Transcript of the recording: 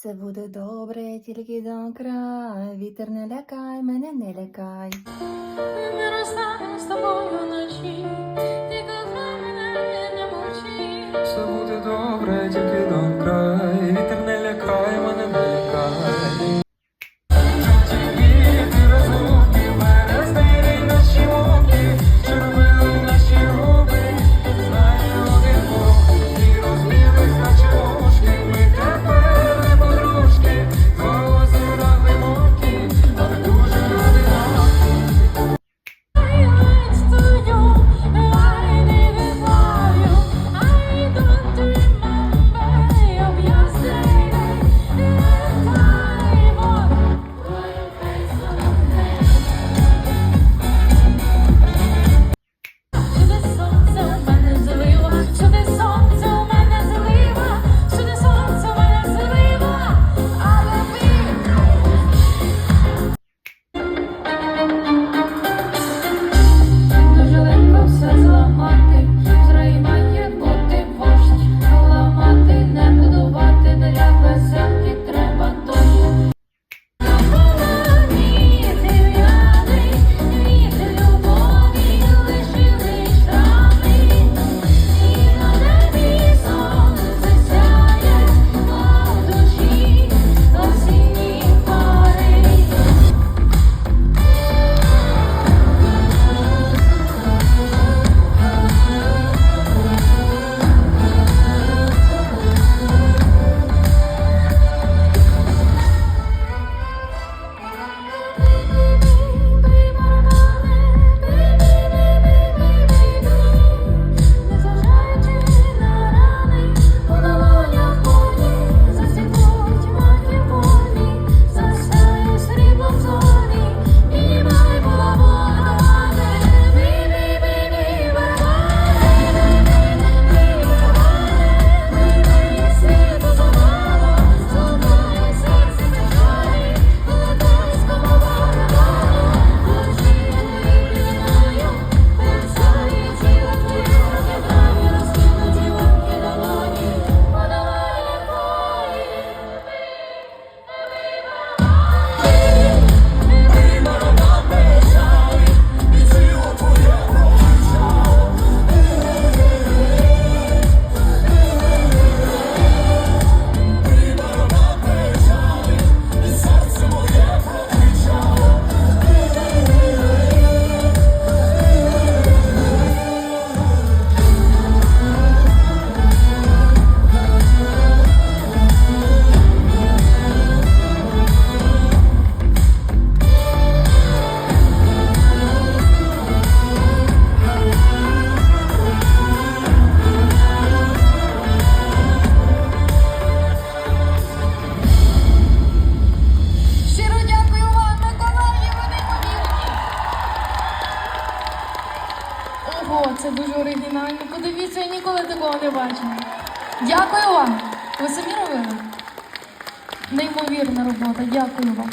Все буде добре, тільки до краю. Вітер не лякай, мене не лякай. це дуже оригінально. Подивіться, я ніколи такого не бачила. Дякую вам. Ви самі робили? Неймовірна робота. Дякую вам.